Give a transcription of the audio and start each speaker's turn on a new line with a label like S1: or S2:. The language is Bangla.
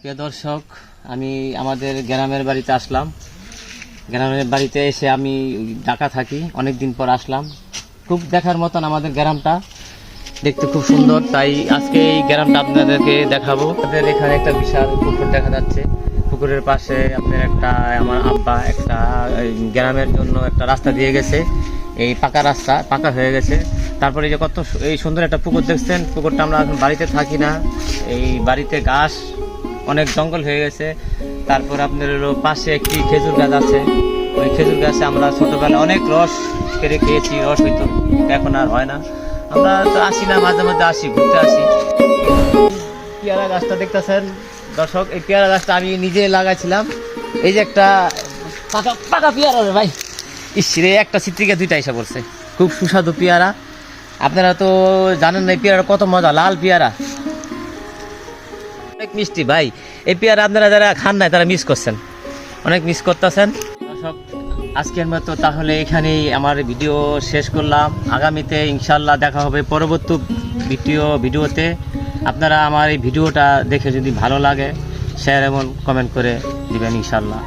S1: প্রিয় দর্শক আমি আমাদের গ্রামের বাড়িতে আসলাম গ্রামের বাড়িতে এসে আমি ঢাকা থাকি অনেক দিন পর আসলাম খুব দেখার মতন আমাদের গ্রামটা দেখতে খুব সুন্দর তাই আজকে এই গ্রামটা আপনাদেরকে দেখাবো আমাদের এখানে একটা বিশাল পুকুর দেখা যাচ্ছে পুকুরের পাশে আপনার একটা আমার আব্বা একটা গ্রামের জন্য একটা রাস্তা দিয়ে গেছে এই পাকা রাস্তা পাকা হয়ে গেছে তারপরে যে কত এই সুন্দর একটা পুকুর দেখছেন পুকুরটা আমরা বাড়িতে থাকি না এই বাড়িতে ঘাস অনেক জঙ্গল হয়ে গেছে তারপর আপনার হলো পাশে একটি খেজুর গাছ আছে ওই খেজুর গাছে আমরা ছোটোবেলায় অনেক রস কেড়ে খেয়েছি রস হইতো এখন আর হয় না আমরা তো আসি না মাঝে মাঝে আসি ঘুরতে আসি পেয়ারা গাছটা দেখতেছেন দর্শক এই পেয়ারা গাছটা আমি নিজে লাগাইছিলাম এই যে একটা পাকা পাকা পেয়ারা রে ভাই ইসরে একটা চিত্রিকা দুইটা এসে পড়ছে খুব সুস্বাদু পেয়ারা আপনারা তো জানেন না এই পেয়ারা কত মজা লাল পেয়ারা অনেক মিষ্টি ভাই এই পেয়ারা আপনারা যারা খান নাই তারা মিস করছেন অনেক মিস করতেছেন আজকের মতো তাহলে এখানেই আমার ভিডিও শেষ করলাম আগামীতে ইনশাল্লাহ দেখা হবে পরবর্তী ভিডিও ভিডিওতে আপনারা আমার এই ভিডিওটা দেখে যদি ভালো লাগে শেয়ার এবং কমেন্ট করে দিবেন ইনশাল্লাহ